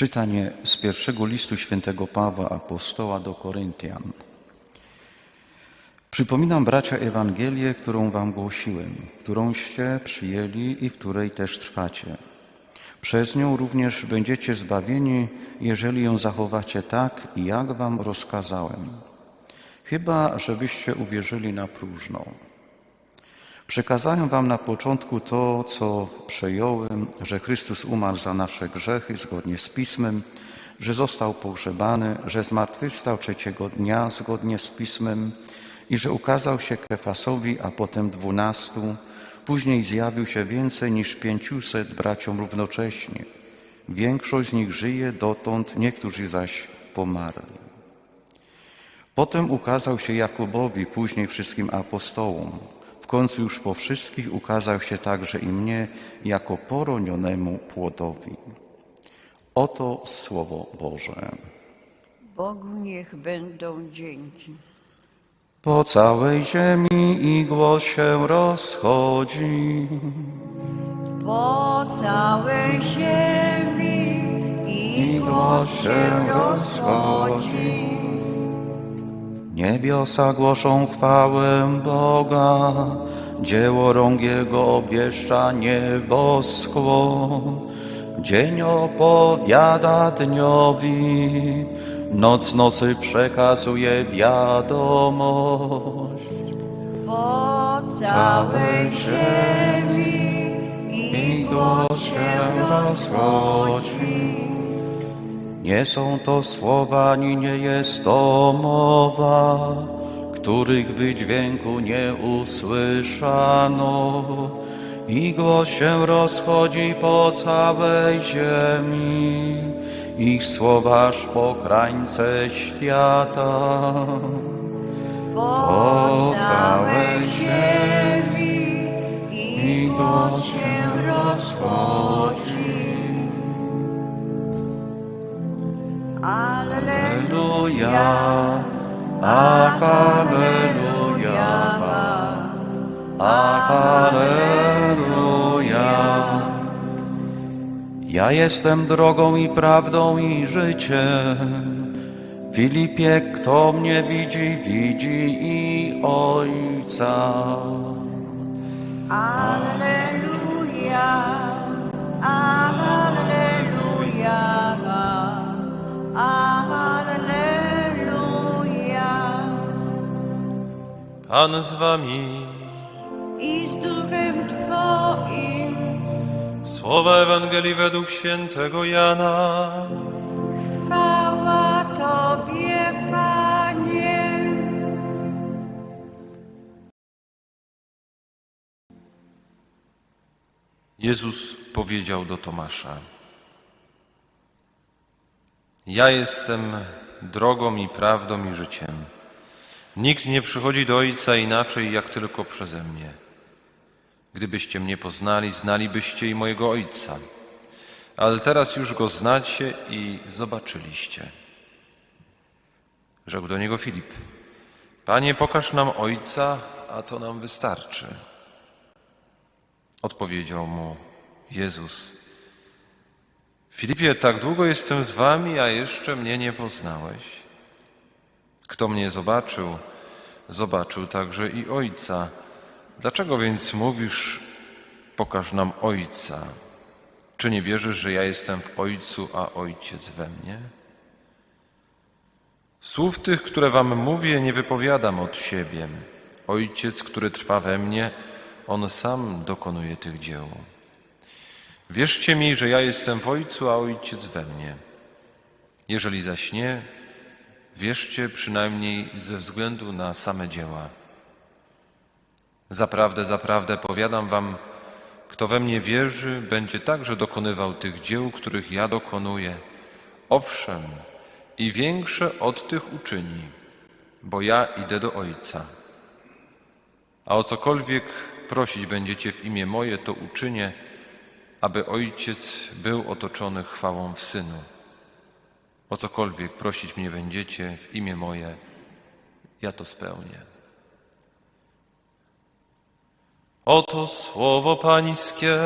Czytanie z pierwszego listu świętego Pawła Apostoła do Koryntian. Przypominam, bracia, Ewangelię, którą wam głosiłem, którąście przyjęli i w której też trwacie. Przez nią również będziecie zbawieni, jeżeli ją zachowacie tak, jak wam rozkazałem. Chyba, żebyście uwierzyli na próżno. Przekazałem wam na początku to, co przejąłem, że Chrystus umarł za nasze grzechy zgodnie z Pismem, że został pogrzebany, że zmartwychwstał trzeciego dnia zgodnie z Pismem i że ukazał się Kefasowi, a potem dwunastu, później zjawił się więcej niż pięciuset braciom równocześnie. Większość z nich żyje dotąd, niektórzy zaś pomarli. Potem ukazał się Jakubowi, później wszystkim apostołom. W końcu już po wszystkich ukazał się także i mnie jako poronionemu płodowi. Oto Słowo Boże. Bogu niech będą dzięki. Po całej ziemi i głos się rozchodzi. Po całej ziemi i głos się rozchodzi. Niebiosa głoszą chwałę Boga, dzieło rąk Jego obwieszcza nieboskłon. Dzień opowiada dniowi, noc nocy przekazuje wiadomość. Po całej ziemi i głos się rozchodzi. Nie są to słowa, ani nie jest to mowa, których by dźwięku nie usłyszano. I głos się rozchodzi po całej ziemi, ich słowa aż po krańce świata. Po całej ziemi i głos się rozchodzi. Alleluja, Aleluja, aleluja, aleluja. Ja jestem drogą i prawdą i życiem. Filipie, kto mnie widzi, widzi i Ojca. Alleluja, Alleluja, Alleluja. Pan z wami. I z duchem Twoim Słowa Ewangelii według świętego Jana. chwała Tobie, Panie. Jezus powiedział do Tomasza: Ja jestem drogą i prawdą i życiem. Nikt nie przychodzi do Ojca inaczej, jak tylko przeze mnie. Gdybyście mnie poznali, znalibyście i mojego Ojca. Ale teraz już go znacie i zobaczyliście. Rzekł do niego Filip: Panie, pokaż nam Ojca, a to nam wystarczy. Odpowiedział mu Jezus: Filipie, tak długo jestem z wami, a jeszcze mnie nie poznałeś. Kto mnie zobaczył, zobaczył także i Ojca. Dlaczego więc mówisz, pokaż nam Ojca? Czy nie wierzysz, że ja jestem w Ojcu, a Ojciec we mnie? Słów tych, które wam mówię, nie wypowiadam od siebie. Ojciec, który trwa we mnie, on sam dokonuje tych dzieł. Wierzcie mi, że ja jestem w Ojcu, a Ojciec we mnie. Jeżeli zaś nie, wierzcie przynajmniej ze względu na same dzieła. Zaprawdę, zaprawdę powiadam wam, kto we mnie wierzy, będzie także dokonywał tych dzieł, których ja dokonuję. Owszem, i większe od tych uczyni, bo ja idę do Ojca. A o cokolwiek prosić będziecie w imię moje, to uczynię, aby Ojciec był otoczony chwałą w Synu. O cokolwiek prosić mnie będziecie w imię moje, ja to spełnię. Oto słowo Pańskie.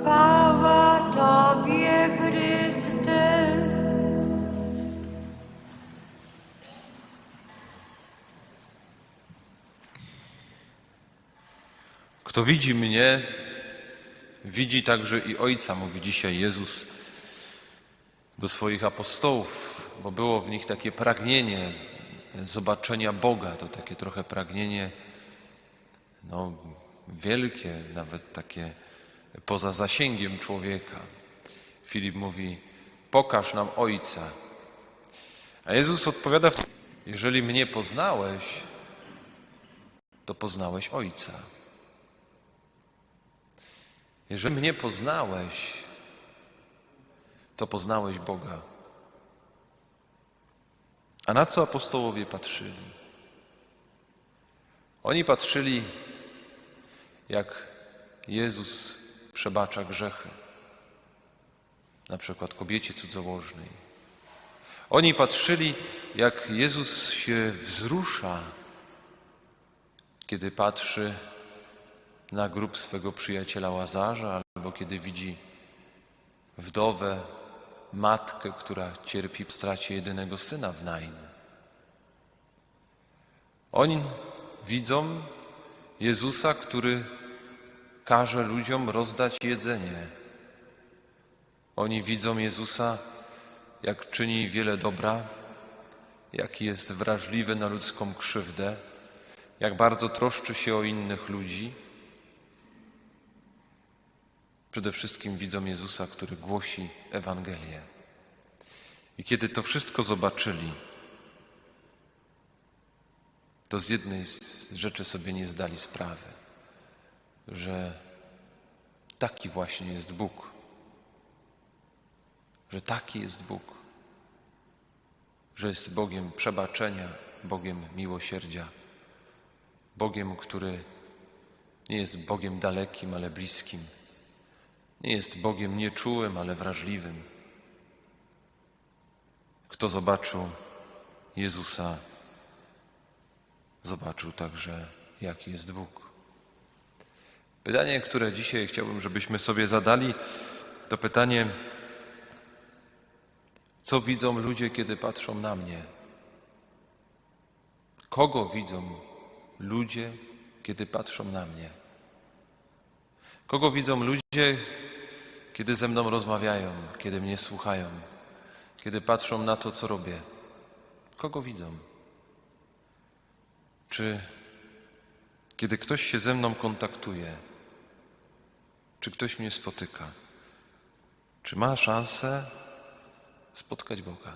Chwała Tobie, Chryste. Kto widzi mnie, widzi także i Ojca, mówi dzisiaj Jezus do swoich apostołów, bo było w nich takie pragnienie zobaczenia Boga, to takie trochę pragnienie no, wielkie, nawet takie poza zasięgiem człowieka. Filip mówi: Pokaż nam Ojca. A Jezus odpowiada: Jeżeli mnie poznałeś, to poznałeś Ojca. Jeżeli mnie poznałeś, to poznałeś Boga. A na co apostołowie patrzyli? Oni patrzyli, jak Jezus przebacza grzechy, na przykład kobiecie cudzołożnej. Oni patrzyli, jak Jezus się wzrusza, kiedy patrzy na grób swego przyjaciela Łazarza, albo kiedy widzi wdowę, matkę, która cierpi w stracie jedynego syna w Nain. Oni widzą Jezusa, który każe ludziom rozdać jedzenie. Oni widzą Jezusa, jak czyni wiele dobra, jak jest wrażliwy na ludzką krzywdę, jak bardzo troszczy się o innych ludzi. Przede wszystkim widzą Jezusa, który głosi Ewangelię. I kiedy to wszystko zobaczyli, to z jednej z rzeczy sobie nie zdali sprawy, że taki właśnie jest Bóg, że taki jest Bóg, że jest Bogiem przebaczenia, Bogiem miłosierdzia, Bogiem, który nie jest Bogiem dalekim, ale bliskim, nie jest Bogiem nieczułym, ale wrażliwym. Kto zobaczył Jezusa, zobaczył także, jaki jest Bóg. Pytanie, które dzisiaj chciałbym, żebyśmy sobie zadali, to pytanie, co widzą ludzie, kiedy patrzą na mnie? Kogo widzą ludzie, kiedy patrzą na mnie? Kogo widzą ludzie, kiedy ze mną rozmawiają, kiedy mnie słuchają, kiedy patrzą na to, co robię? Kogo widzą? Czy kiedy ktoś się ze mną kontaktuje, czy ktoś mnie spotyka, czy ma szansę spotkać Boga?